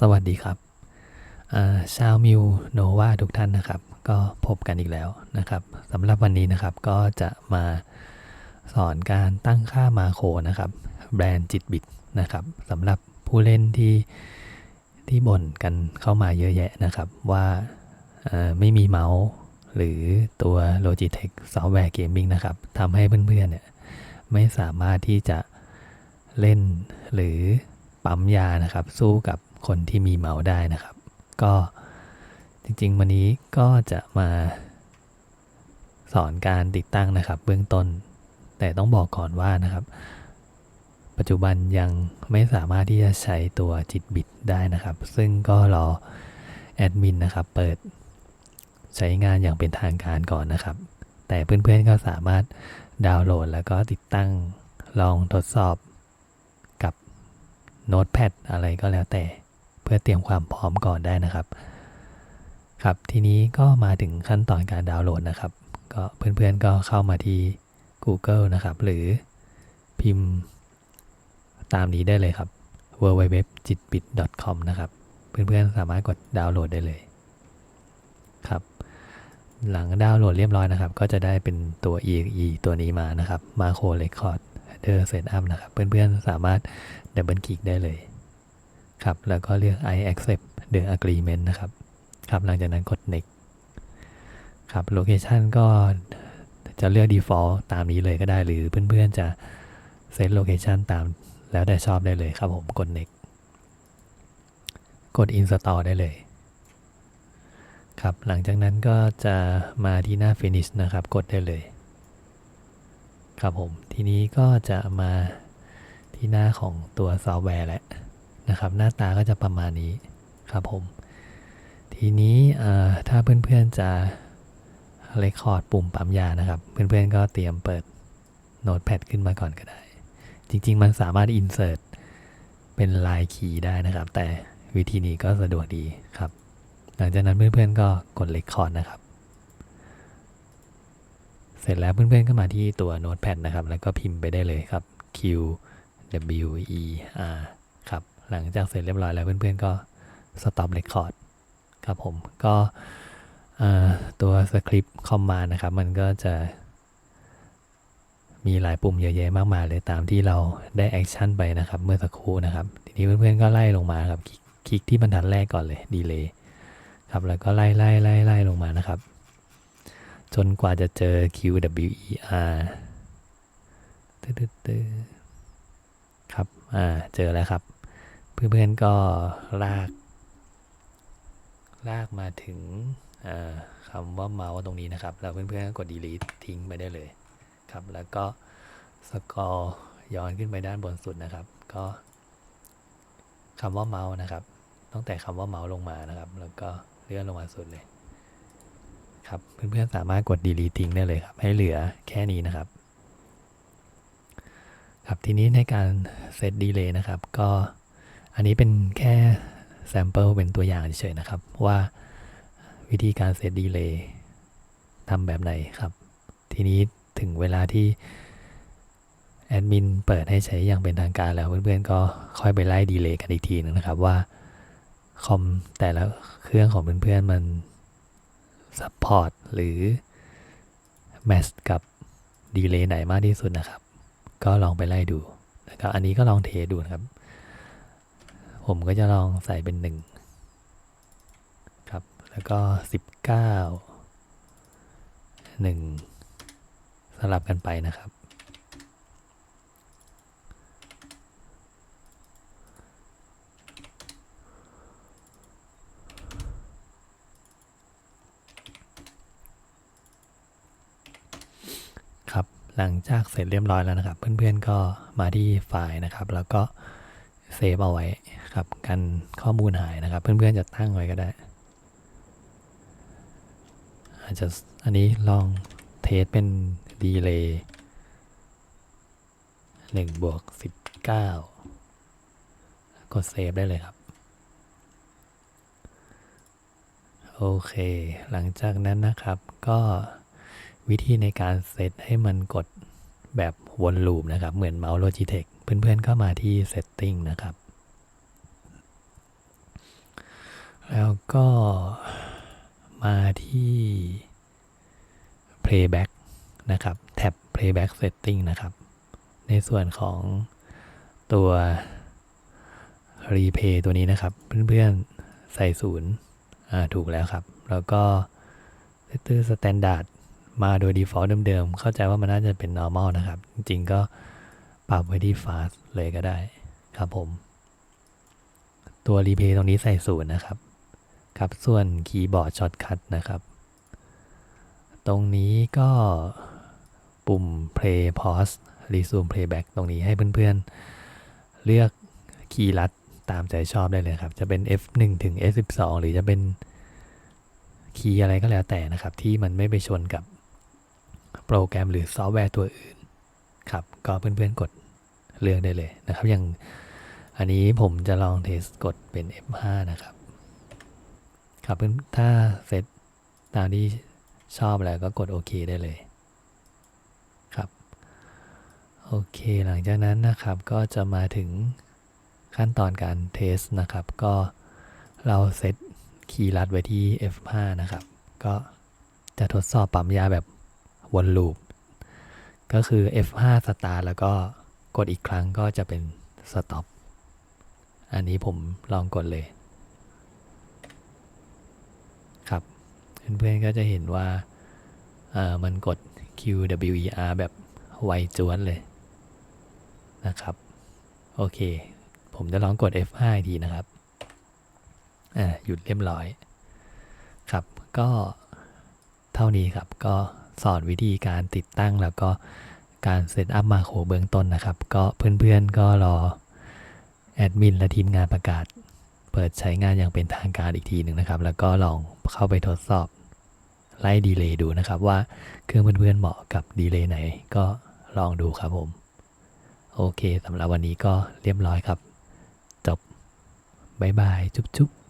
สวัสดีครับชาวมิวโนวาทุกท่านนะครับ ก็พบกันอีกแล้วนะครับสำหรับวันนี้นะครับก็จะมาสอนการตั้งค่ามาโครนะครับ แบรนด์จิตบิดนะครับสำหรับผู้เล่นที่ที่บ่นกันเข้ามาเยอะแยะนะครับ ว่าไม่มีเมาส์หรือตัว Logitech Software Gaming นะครับทำให้เพื่อนๆเนี่ยไม่สามารถที่จะเล่นหรือปั๊มยานะครับ สู้กับคนที่มีเมาส์ได้นะครับ ก็จริงๆ วันนี้ก็จะมาสอนการติดตั้งนะครับ เบื้องต้น แต่ต้องบอกก่อนว่านะครับ ปัจจุบันยังไม่สามารถที่จะใช้ตัวจิตบิดได้นะครับ ซึ่งก็รอแอดมินนะครับเปิดใช้งานอย่างเป็นทางการก่อนนะครับ แต่เพื่อนๆก็สามารถดาวน์โหลด แล้วก็ติดตั้งลองทดสอบกับโน้ตแพดอะไรก็แล้วแต่ เพื่อเตรียมความพร้อมก่อนได้นะครับ ครับทีนี้ก็มาถึงขั้นตอนการดาวน์โหลดนะครับ ก็เพื่อนๆก็เข้ามาที่ Google นะครับ หรือพิมพ์ตามนี้ได้เลยครับ www.jitbit.com นะครับ เพื่อนๆสามารถกดดาวน์โหลดได้เลยครับหลังดาวน์โหลดเรียบร้อยนะครับ ก็จะได้เป็นตัว exe ตัวนี้มานะครับ Macro Record Header Setup นะครับ เพื่อนๆสามารถดับเบิลคลิกได้เลย ครับ แล้วก็เลือก I accept the agreement นะครับ ครับ หลังจากนั้นกด next ครับ location ก็จะเลือก default ตามนี้เลยก็ได้ หรือเพื่อนๆจะ set location ตามแล้วแต่ชอบได้เลยครับผม กด next กด install ได้เลย ครับ หลังจากนั้นก็จะมาที่หน้า finish นะครับ กดได้เลย ครับผม ทีนี้ก็จะมาที่หน้าของตัวซอฟต์แวร์แหละ นะครับ หน้าตาก็จะประมาณนี้ครับผม ทีนี้ถ้าเพื่อนๆจะเรคคอร์ดปุ่มปั๊มยานะครับ เพื่อนๆก็เตรียมเปิดโน้ตแพดขึ้นมาก่อนก็ได้ จริง ๆ มันสามารถ insert เป็นลายคีได้นะครับ แต่วิธีนี้ก็สะดวกดีครับ หลังจากนั้นเพื่อนๆก็กดเรคคอร์ดนะครับ เสร็จแล้วเพื่อนๆก็มาที่ตัวโน้ตแพดนะครับ แล้วก็พิมพ์ไปได้เลยครับ Q W E R หลังจากเสร็จเรียบร้อยแล้วเพื่อนๆก็ stop record ครับผมก็ตัวสคริปต์คอมมานะครับ มันก็จะ มีหลายปุ่มเยอะแยะมากมายเลยตามที่เราได้แอคชั่นไปนะครับ เมื่อสักครู่นะครับ ทีนี้เพื่อนๆก็ไล่ลงมาครับ คลิกที่บรรทัดแรกก่อนเลยดีเลยครับแล้วก็ไล่ไล่ไล่ไล่ลงมานะครับ จนกว่าจะเจอ Q W E R ตื้อครับ อ่า เจอแล้วครับ เพื่อนๆก็ลาก ลากมาถึงคำว่าเมาส์ตรงนี้นะครับ แล้วเพื่อนๆก็กด delete ทิ้งไปได้เลยครับ แล้วก็สกอร์ย้อนขึ้นไปด้านบนสุดนะครับ ก็คำว่าเมาส์นะครับ ตั้งแต่คำว่าเมาส์ลงมานะครับ แล้วก็เลื่อนลงมาสุดเลยครับ เพื่อนๆสามารถกด delete ทิ้งได้เลยครับ ให้เหลือแค่นี้นะครับ ครับทีนี้ในการเซตดีเลย์นะครับ ก็ อันนี้เป็นแค่แซมเปิลเป็นตัวอย่างเฉยๆนะครับ ว่าวิธีการเซตดีเลย์ทำแบบไหนครับ ทีนี้ถึงเวลาที่แอดมินเปิดให้ใช้อย่างเป็นทางการแล้วเพื่อนๆก็ค่อยไปไล่ดีเลย์กันอีกทีนึงนะครับว่าคอมแต่ละเครื่องของเพื่อนๆมันซัพพอร์ตหรือแมชกับดีเลย์ไหนมากที่สุดนะครับ ก็ลองไปไล่ดูนะครับอันนี้ก็ลองเทดูนะครับ ผมก็จะลองใส่เป็นหนึ่งครับ แล้วก็สิบเก้าหนึ่งสลับกันไปนะครับ ครับ หลังจากเสร็จเรียบร้อยแล้วนะครับ เพื่อนๆก็มาที่ไฟล์นะครับ แล้วก็ เซฟเอาไว้ครับกันข้อมูลหายนะครับ เพื่อนๆจะตั้งไว้ก็ได้ อาจจะอันนี้ลองเทสเป็นดีเลย์หนึ่งบวกสิบเก้ากดเซฟได้เลยครับ โอเค หลังจากนั้นนะครับก็วิธีในการเซตให้มันกด แบบวนลูปนะครับ เหมือนเมาส์ Logitech เพื่อนๆก็มาที่ Setting นะครับ แล้วก็มาที่ playback นะครับแท็บ playback setting นะครับ ในส่วนของตัว replay ตัวนี้นะครับ เพื่อนๆใส่ศูนย์ถูกแล้วครับ แล้วก็ setter standard มาโดย default เดิมๆ เข้าใจว่ามันน่าจะเป็น normal นะครับ จริงๆ ก็ปรับไว้ที่ fast เลยก็ได้ครับผม ตัว replay ตรงนี้ใส่ศูนย์นะครับ ครับ ส่วนคีย์บอร์ดช็อตคัทนะครับ ตรงนี้ก็ปุ่ม play pause resume playback ตรงนี้ให้เพื่อนๆ เลือกคีย์ลัดตามใจชอบได้เลยครับ จะเป็น F1 ถึง F12 หรือจะเป็นคีย์อะไรก็แล้วแต่นะครับ ที่มันไม่ไปชนกับ โปรแกรมหรือซอฟต์แวร์ตัวอื่นครับก็เพื่อนๆกดเลือกได้เลยนะครับอย่างอันนี้ผมจะลองเทสกดเป็น F5 นะครับครับถ้าเซตตามที่ชอบแล้วก็กดโอเคได้เลยครับโอเคหลังจากนั้นนะครับก็จะมาถึงขั้นตอนการเทสนะครับ ก็เราเซตคีย์ลัดไว้ที่ F5 นะครับ ก็จะทดสอบปั๊มยาแบบ วนลูป ก็คือ F5 สตาร์แล้วก็กดอีกครั้งก็จะเป็นสต็อปอันนี้ผมลองกดเลย ครับ เพื่อนๆก็จะเห็นว่ามันกด QWER แบบไวจวนเลยนะครับ โอเค ผมจะลองกด F5 อีกทีนะครับ อ่า หยุดเรียบร้อย ครับ ก็เท่านี้ครับ ก็ สอนวิธีการติดตั้งแล้วก็การเซตอัพมาโครเบื้องต้นนะครับ ก็เพื่อนๆก็รอแอดมินและทีมงานประกาศ เปิดใช้งานอย่างเป็นทางการอีกทีหนึ่งนะครับ แล้วก็ลองเข้าไปทดสอบไล่ดีเลย์ดูนะครับ ว่าเครื่องเพื่อนๆเหมาะกับดีเลย์ไหนก็ลองดูครับผม โอเคสำหรับวันนี้ก็เรียบร้อยครับ จบ บ๊ายบาย จุ๊บๆ